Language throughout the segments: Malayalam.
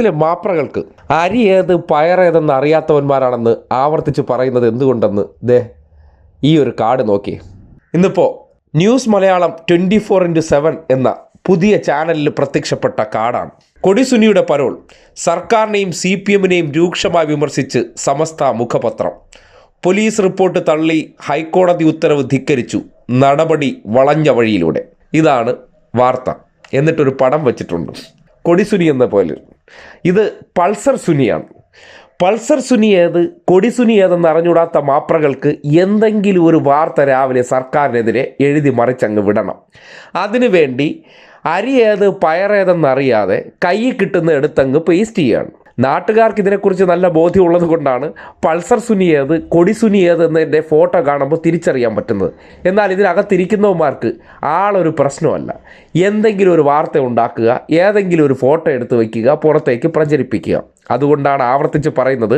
നാട്ടിലെ മാപ്രകൾക്ക് അരി ഏത് പയറേതെന്ന് അറിയാത്തവന്മാരാണെന്ന് ആവർത്തിച്ച് പറയുന്നത് എന്തുകൊണ്ടെന്ന് ദേ ഈ ഒരു കാർഡ് നോക്കി. ഇന്നിപ്പോൾ news Malayalam twenty four into seven എന്ന പുതിയ ചാനലിൽ പ്രത്യക്ഷപ്പെട്ട കാർഡാണ്. കൊടിസുനിയുടെ പരോൾ സർക്കാരിനെയും സി പി എമ്മിനെയും രൂക്ഷമായി വിമർശിച്ച് സമസ്ത മുഖപത്രം. പോലീസ് റിപ്പോർട്ട് തള്ളി ഹൈക്കോടതി ഉത്തരവ് ധിക്കരിച്ചു. നടപടി വളഞ്ഞ വഴിയിലൂടെ. ഇതാണ് വാർത്ത. എന്നിട്ടൊരു പടം വെച്ചിട്ടുണ്ട്. കൊടിസുനി എന്ന പോലെ ഇത് പൾസർ സുനിയാണ്. പൾസർ സുനി ഏത്? കൊടി സുനി ഏതെന്ന് അറിഞ്ഞൂടാത്ത മാപ്രകൾക്ക് എന്തെങ്കിലും ഒരു വാർത്ത രാവിലെ സർക്കാരിനെതിരെ എഴുതി മറിച്ചങ്ങ് വിടണം. അതിനുവേണ്ടി അരി ഏത് പയറേതെന്നറിയാതെ കയ്യിൽ കിട്ടുന്ന എടുത്തങ്ങ് പേസ്റ്റ് ചെയ്യാണ്. നാട്ടുകാർക്ക് ഇതിനെക്കുറിച്ച് നല്ല ബോധ്യമുള്ളത് കൊണ്ടാണ് പൾസർ സുനി ഏത് കൊടി സുനി ഏത് എന്നതിന്റെ ഫോട്ടോ കാണുമ്പോൾ തിരിച്ചറിയാൻ പറ്റുന്നത്. എന്നാൽ ഇതിനകത്തിരിക്കുന്നവന്മാർക്ക് ആളൊരു പ്രശ്നമല്ല. എന്തെങ്കിലും ഒരു വാർത്ത ഉണ്ടാക്കുക ഏതെങ്കിലും ഒരു ഫോട്ടോ എടുത്ത് വയ്ക്കുക പുറത്തേക്ക് പ്രചരിപ്പിക്കുക. അതുകൊണ്ടാണ് ആവർത്തിച്ച് പറയുന്നത്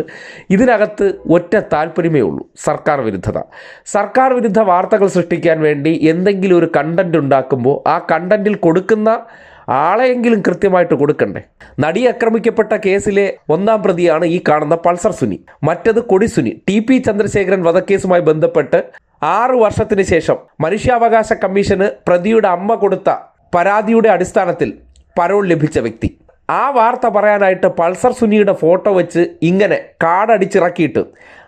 ഇതിനകത്ത് ഒറ്റ താല്പര്യമേ ഉള്ളൂ സർക്കാർ വിരുദ്ധത. സർക്കാർ വിരുദ്ധ വാർത്തകൾ സൃഷ്ടിക്കാൻ വേണ്ടി എന്തെങ്കിലും ഒരു കണ്ടന്റ് ഉണ്ടാക്കുമ്പോൾ ആ കണ്ടന്റിൽ കൊടുക്കുന്ന ആളെയെങ്കിലും കൃത്യമായിട്ട് കൊടുക്കണ്ടേ? നടി ആക്രമിക്കപ്പെട്ട കേസിലെ ഒന്നാം പ്രതിയാണ് ഈ കാണുന്ന പൾസർ സുനി. മറ്റത് കൊടിസുനി ടി പി ചന്ദ്രശേഖരൻ വധക്കേസുമായി ബന്ധപ്പെട്ട് ആറു വർഷത്തിന് ശേഷം മനുഷ്യാവകാശ കമ്മീഷന് പ്രതിയുടെ അമ്മ കൊടുത്ത പരാതിയുടെ അടിസ്ഥാനത്തിൽ പരോൾ ലഭിച്ച വ്യക്തി. ആ വാർത്ത പറയാനായിട്ട് പൾസർ സുനിയുടെ ഫോട്ടോ വെച്ച് ഇങ്ങനെ കാടടിച്ചിറക്കിയിട്ട്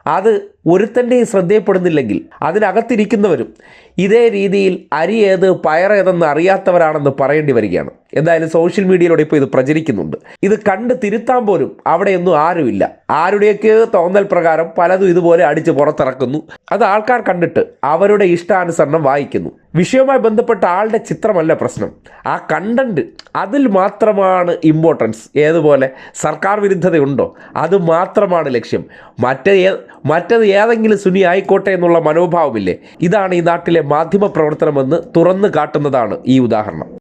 അത് ഒരുത്തന്റെയും ശ്രദ്ധയപ്പെടുന്നില്ലെങ്കിൽ അതിനകത്തിരിക്കുന്നവരും ഇതേ രീതിയിൽ അരി ഏത് പയറേതെന്ന് അറിയാത്തവരാണെന്ന് പറയേണ്ടി വരികയാണ്. എന്തായാലും സോഷ്യൽ മീഡിയയിലൂടെ ഇപ്പോൾ ഇത് പ്രചരിക്കുന്നുണ്ട്. ഇത് കണ്ട് തിരുത്താൻ പോലും അവിടെയൊന്നും ആരുമില്ല. ആരുടെയൊക്കെ തോന്നൽ പ്രകാരം പലതും ഇതുപോലെ അടിച്ച് പുറത്തിറക്കുന്നു. അത് ആൾക്കാർ കണ്ടിട്ട് അവരുടെ ഇഷ്ടാനുസരണം വായിക്കുന്നു. വിഷയവുമായി ബന്ധപ്പെട്ട ആളുടെ ചിത്രമല്ല പ്രശ്നം. ആ കണ്ടന്റ് അതിൽ മാത്രമാണ് ഇമ്പോർട്ടൻസ് ഏതുപോലെ സർക്കാർ വിരുദ്ധതയുണ്ടോ? അത് മാത്രമാണ് ലക്ഷ്യം. മറ്റേ മറ്റത് ഏതെങ്കിലും സുനി ആയിക്കോട്ടെ എന്നുള്ള മനോഭാവമില്ലേ? ഇതാണ് ഈ നാട്ടിലെ മാധ്യമ പ്രവർത്തനമെന്ന് തുറന്നു കാട്ടുന്നതാണ് ഈ ഉദാഹരണം.